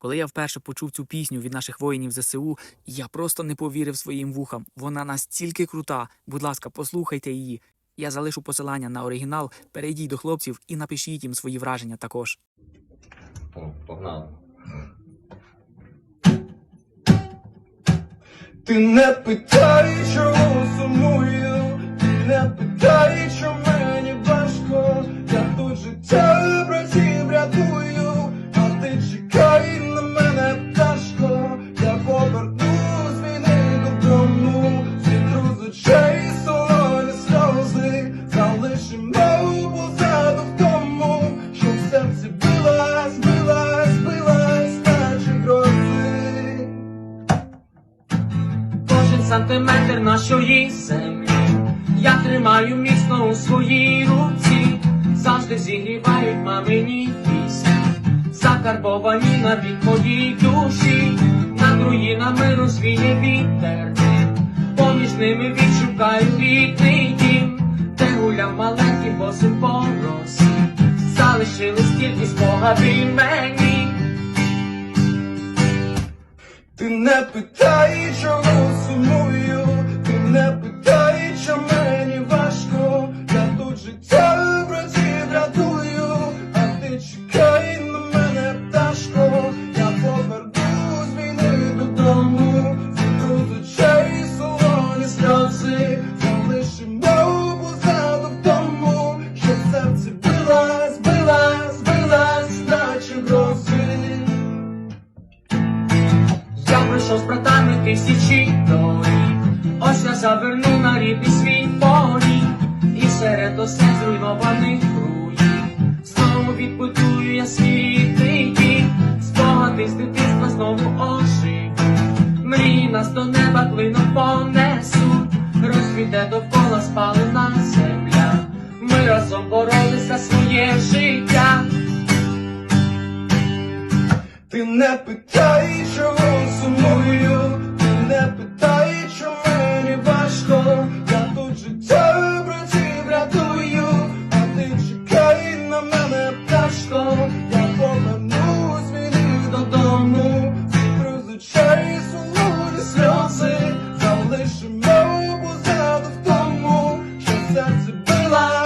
Коли я вперше почув цю пісню від наших воїнів ЗСУ, я просто не повірив своїм вухам. Вона настільки крута. Будь ласка, послухайте її. Я залишу посилання на оригінал. Перейдіть до хлопців і напишіть їм свої враження також. О, погнали. Ти не питай, чого сумую, ти не питай, що мені важко, я тут життя сантиметр нашої землі. Я тримаю міцно у своїй руці, завжди зігрівають мамині пісні, закарбовані навіть моїй душі, над руїнами розвіє вітер, поміж ними відшукаю рідний дім, де гуляв маленький босим по росі, залишились тільки спогади мені. Ти не питай, чого а ти чекай на мене, пташко, я поверну з війни додому, зітру з очей солоні сльози, залишимо позаду в тому, що в серці билась, билась, билась, наче грози. Я пройшов з братами тисячі доріг, ось я заверну на рідний свій поріг, і серед усе зруйнованих руїн знову відбудую я свій дім, спогади з дитинства знову оживу. Мрії нас до неба клином понесуть, розквіте довкола спалена земля. Ми разом боролися своє життя. Ти не питай, alive.